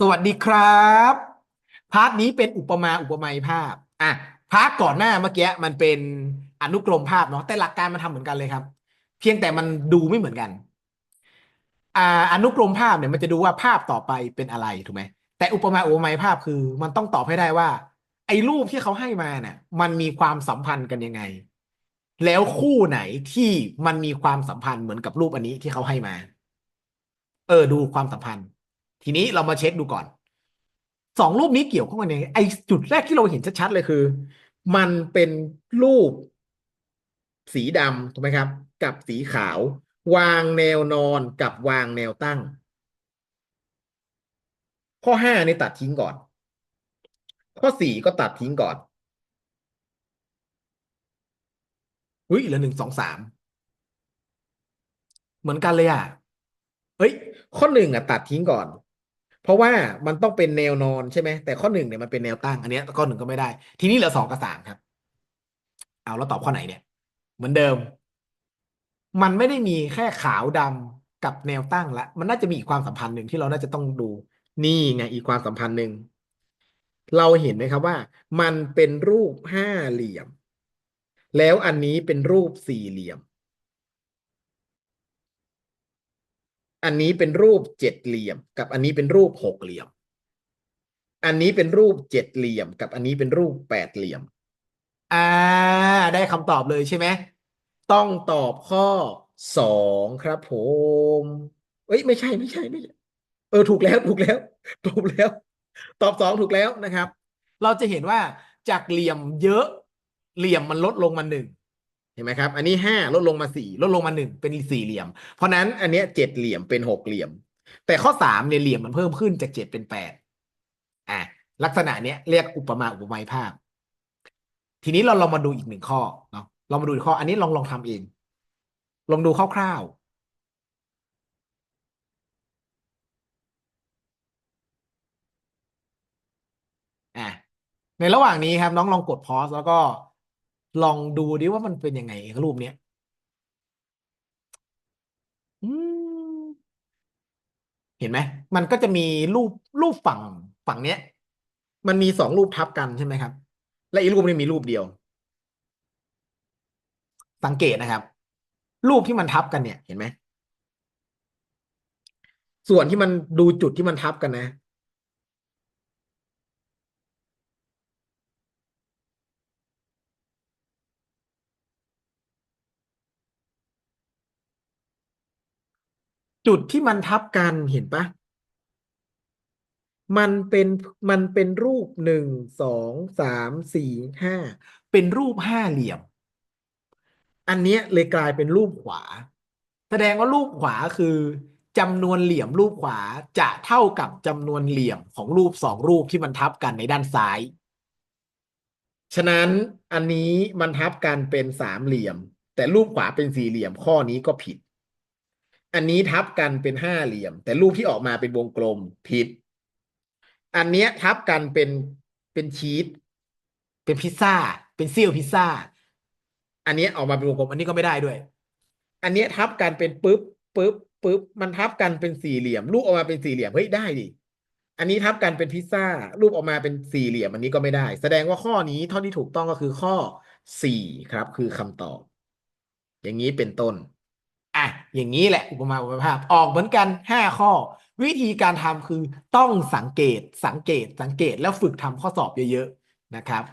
สวัสดีครับ พาร์ทนี้เป็นอุปมาอุปไมยภาพอะพาร์ทก่อนหน้าเมื่อกี้มันเป็นอนุกรมภาพเนาะแต่หลักการมันทำเหมือนกันเลยครับ เพียงแต่มันดูไม่เหมือนกันอ่าอนุกรมภาพเนี่ยมันจะดูว่าภาพต่อไปเป็นอะไรถูกไหมแต่อุปมาอุปไมยภาพคือ มันต้องตอบให้ได้ว่า ไอ้รูปที่เขาให้มาเนี่ยมันมีความสัมพันธ์กันยังไง แล้วคู่ไหนที่มันมีความสัมพันธ์เหมือนกับรูปอันนี้ที่เขาให้มา เออ ดูความสัมพันธ์ ทีนี้เรามาเช็คดูก่อนสองรูปนี้เกี่ยวข้องกันยังไงไอจุดแรกที่เราเห็นชัดๆเลยคือ มันเป็นรูป สีดำถูกไหมครับ กับสีขาว วางแนวนอนกับวางแนวตั้ง ข้อห้านี่ตัดทิ้งก่อน ข้อสี่ก็ตัดทิ้งก่อนอุ้ยเหลือหนึ่งสองสามเหมือนกันเลยอะเฮ้ย ข้อหนึ่งอะตัดทิ้งก่อน เพราะว่ามันต้องเป็นแนวนอนใช่ไหมแต่ข้อหนึ่งเนี่ยมันเป็นแนวตั้งอันนี้ข้อหนึ่งก็ไม่ได้ ทีนี้เหลือสองกับสามครับ เอาแล้วตอบข้อไหนเนี่ย เหมือนเดิม มันไม่ได้มีแค่ขาวดำกับแนวตั้งละมันน่าจะมีอีกความสัมพันธ์หนึ่งที่เราน่าจะต้องดู นี่ไงอีกความสัมพันธ์หนึ่งเราเห็นไหมครับว่า มันเป็นรูปห้าเหลี่ยม แล้วอันนี้เป็นรูปสี่เหลี่ยม อันนี้เป็นรูปเจ็ดเหลี่ยม กับอันนี้เป็นรูปหกเหลี่ยม อันนี้เป็นรูปเจ็ดเหลี่ยม กับอันนี้เป็นรูปแปดเหลี่ยม อ่า ได้คำตอบเลยใช่ไหมต้องตอบข้อสองครับผมเอ้ยไม่ใช่ไม่ใช่ไม่ใช่ เออถูกแล้วถูกแล้วถูกแล้ว ตอบสองถูกแล้วนะครับ เราจะเห็นว่าจากเหลี่ยมเยอะเหลี่ยมมันลดลงมาหนึ่ง เห็นไหมครับ อันนี้ห้าลดลงมาสี่ลดลงมาหนึ่งเป็นสี่เหลี่ยม เพราะนั้นอันเนี้ยเจ็ดเหลี่ยมเป็นหกเหลี่ยม แต่ข้อสามเนี่ยเหลี่ยมมันเพิ่มขึ้นจากเจ็ดเป็นแปดอะลักษณะเนี้ยเรียกอุปมาอุปไมยภาพ ทีนี้เราลองมาดูอีกหนึ่งข้อเนาะลองมาดูอีกข้อ อันนี้ลองลองทำเอง ลองดูคร่าวๆอะในระหว่างนี้ครับ น้องลองกดพอสแล้วก็ ลองดูดิว่ามันเป็นยังไงรูปเนี้ยอืมเห็นไหม มันก็จะมีรูปรูปฝั่งฝั่งเนี้ย มันมีสองรูปทับกันใช่ไหมครับ และอีกรูปนี้มีรูปเดียว สังเกตนะครับ รูปที่มันทับกันเนี่ย เห็นไหม ส่วนที่มันดูจุดที่มันทับกันนะ จุดที่มันทับกันเห็นปะมันเป็นมันเป็นรูปหนึ่งสองสามสี่ห้าเป็นรูปห้าเหลี่ยม อันเนี้ยเลยกลายเป็นรูปขวา แสดงว่ารูปขวาคือจำนวนเหลี่ยมรูปขวาจะเท่ากับจำนวนเหลี่ยมของรูปสองรูปที่มันทับกันในด้านซ้าย ฉะนั้นอันนี้มันทับกันเป็นสามเหลี่ยม แต่รูปขวาเป็นสี่เหลี่ยมข้อนี้ก็ผิด อันนี้ทับกันเป็นห้าเหลี่ยม แต่รูปที่ออกมาเป็นวงกลมผิด อันเนี้ยทับกันเป็นเป็นชีสเป็นพิซซ่า เป็นเซี่ยวพิซซ่า อันเนี้ยออกมาเป็นวงกลม อันนี้ก็ไม่ได้ด้วย อันเนี้ยทับกันเป็นปึ๊บปึ๊บปึ๊บมันทับกันเป็นสี่เหลี่ยม รูปออกมาเป็นสี่เหลี่ยมเฮ้ยได้ดิอันนี้ทับกันเป็นพิซซ่า รูปออกมาเป็นสี่เหลี่ยมอันนี้ก็ไม่ได้ แสดงว่าข้อนี้เท่าที่ถูกต้องก็คือข้อสี่ครับ คือคำตอบ อย่างนี้เป็นต้น อะอย่างนี้แหละอุปมาอุปภาพออกเหมือนกันห้าข้อ วิธีการทำคือต้องสังเกตสังเกตสังเกตแล้วฝึกทำข้อสอบเยอะๆนะครับ